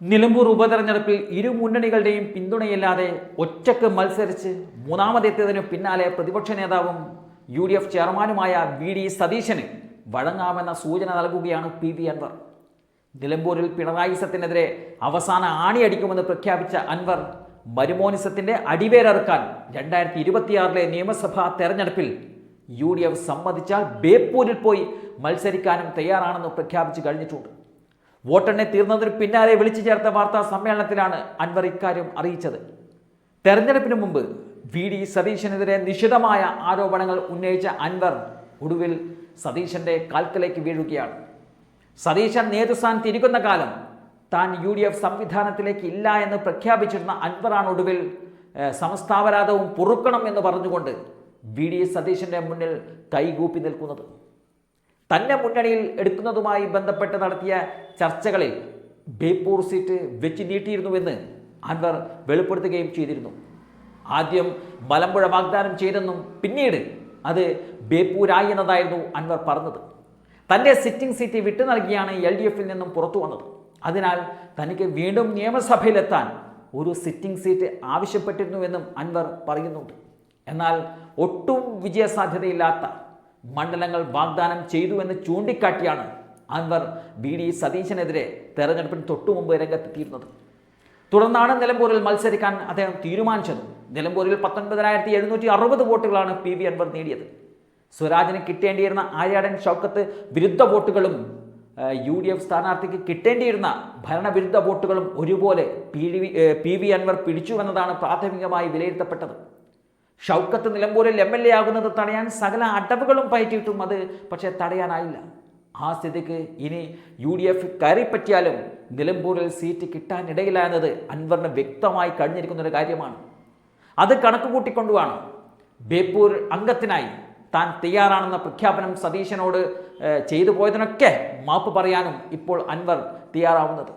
നിലമ്പൂർ ഉപതെരഞ്ഞെടുപ്പിൽ ഇരു മുന്നണികളുടെയും പിന്തുണയില്ലാതെ ഒറ്റയ്ക്ക് മത്സരിച്ച് മൂന്നാമതെത്തിയതിനു പിന്നാലെ പ്രതിപക്ഷ നേതാവും യു ഡി എഫ് ചെയർമാനുമായ വി ഡി സതീശന് വഴങ്ങാമെന്ന സൂചന നൽകുകയാണ് പി വി അൻവർ. നിലമ്പൂരിൽ പിണറായി സത്തിനെതിരെ അവസാന ആണിയടിക്കുമെന്ന് പ്രഖ്യാപിച്ച അൻവർ മരുമോനിസത്തിന്റെ അടിവേരറുക്കാൻ രണ്ടായിരത്തി ഇരുപത്തിയാറിലെ നിയമസഭാ തെരഞ്ഞെടുപ്പിൽ യു ഡി എഫ് സമ്മതിച്ചാൽ ബേപ്പൂരിൽ പോയി മത്സരിക്കാനും തയ്യാറാണെന്ന് പ്രഖ്യാപിച്ചു കഴിഞ്ഞിട്ടുണ്ട്. വോട്ടെണ്ണി തീർന്നതിന് പിന്നാലെ വിളിച്ചു ചേർത്ത വാർത്താ സമ്മേളനത്തിലാണ് അൻവർ ഇക്കാര്യം അറിയിച്ചത്. തെരഞ്ഞെടുപ്പിന് മുമ്പ് വി ഡി സതീശനെതിരെ നിശിതമായ ആരോപണങ്ങൾ ഉന്നയിച്ച അൻവർ ഒടുവിൽ സതീശന്റെ കാൽക്കലേക്ക് വീഴുകയാണ്. സതീശൻ നേതൃസ്ഥാനത്ത് തിരിക്കുന്ന കാലം താൻ യു ഡി എഫ് സംവിധാനത്തിലേക്ക് ഇല്ല എന്ന് പ്രഖ്യാപിച്ചിരുന്ന അൻവറാണ് ഒടുവിൽ സമസ്താപരാധവും പൊറുക്കണം എന്ന് പറഞ്ഞുകൊണ്ട് വി ഡി സതീശന്റെ മുന്നിൽ കൈകൂപ്പി നിൽക്കുന്നത്. തന്നെ മുന്നണിയിൽ എടുക്കുന്നതുമായി ബന്ധപ്പെട്ട് നടത്തിയ ചർച്ചകളിൽ ബേപ്പൂർ സീറ്റ് വെച്ച് നീട്ടിയിരുന്നുവെന്ന് അൻവർ വെളിപ്പെടുത്തുകയും ചെയ്തിരുന്നു. ആദ്യം മലമ്പുഴ വാഗ്ദാനം ചെയ്തെന്നും പിന്നീട് അത് ബേപ്പൂരായി എന്നതായിരുന്നു അൻവർ പറഞ്ഞത്. തന്റെ സിറ്റിംഗ് സീറ്റ് വിട്ടു നൽകിയാണ് എൽ ഡി എഫിൽ നിന്നും പുറത്തു വന്നത്. അതിനാൽ തനിക്ക് വീണ്ടും നിയമസഭയിലെത്താൻ ഒരു സിറ്റിംഗ് സീറ്റ് ആവശ്യപ്പെട്ടിരുന്നുവെന്നും അൻവർ പറയുന്നുണ്ട്. എന്നാൽ ഒട്ടും വിജയസാധ്യതയില്ലാത്ത മണ്ഡലങ്ങൾ വാഗ്ദാനം ചെയ്തുവെന്ന് ചൂണ്ടിക്കാട്ടിയാണ് അൻവർ ബി ഡി സതീശനെതിരെ തെരഞ്ഞെടുപ്പിന് തൊട്ടുമുമ്പ് രംഗത്തെത്തിയിരുന്നത്. തുടർന്നാണ് നിലമ്പൂരിൽ മത്സരിക്കാൻ അദ്ദേഹം തീരുമാനിച്ചത്. നിലമ്പൂരിൽ പത്തൊൻപതിനായിരത്തി എഴുന്നൂറ്റി അറുപത് വോട്ടുകളാണ് പി വി അൻവർ നേടിയത്. സ്വരാജിന് കിട്ടേണ്ടിയിരുന്ന ആര്യാടൻ ഷൗക്കത്ത് വിരുദ്ധ വോട്ടുകളും യു ഡി എഫ് സ്ഥാനാർത്ഥിക്ക് കിട്ടേണ്ടിയിരുന്ന ഭരണവിരുദ്ധ വോട്ടുകളും ഒരുപോലെ പി വി അൻവർ പിടിച്ചുവെന്നതാണ് പ്രാഥമികമായി വിലയിരുത്തപ്പെട്ടത്. ഷൗക്കത്ത് നിലമ്പൂരിൽ എം എൽ എ ആകുന്നത് തടയാൻ സകല അടവുകളും പയറ്റിയിട്ടും അത് പക്ഷേ തടയാനായില്ല. ആ സ്ഥിതിക്ക് ഇനി യു ഡി എഫ് കയറിപ്പറ്റിയാലും നിലമ്പൂരിൽ സീറ്റ് കിട്ടാനിടയില്ല എന്നത് അൻവറിന് വ്യക്തമായി കഴിഞ്ഞിരിക്കുന്ന ഒരു കാര്യമാണ്. അത് കണക്ക് കൂട്ടിക്കൊണ്ടുമാണ് ബേപ്പൂർ അംഗത്തിനായി താൻ തയ്യാറാണെന്ന പ്രഖ്യാപനം സതീശനോട് ചെയ്തു പോയതിനൊക്കെ മാപ്പ് പറയാനും ഇപ്പോൾ അൻവർ തയ്യാറാവുന്നത്.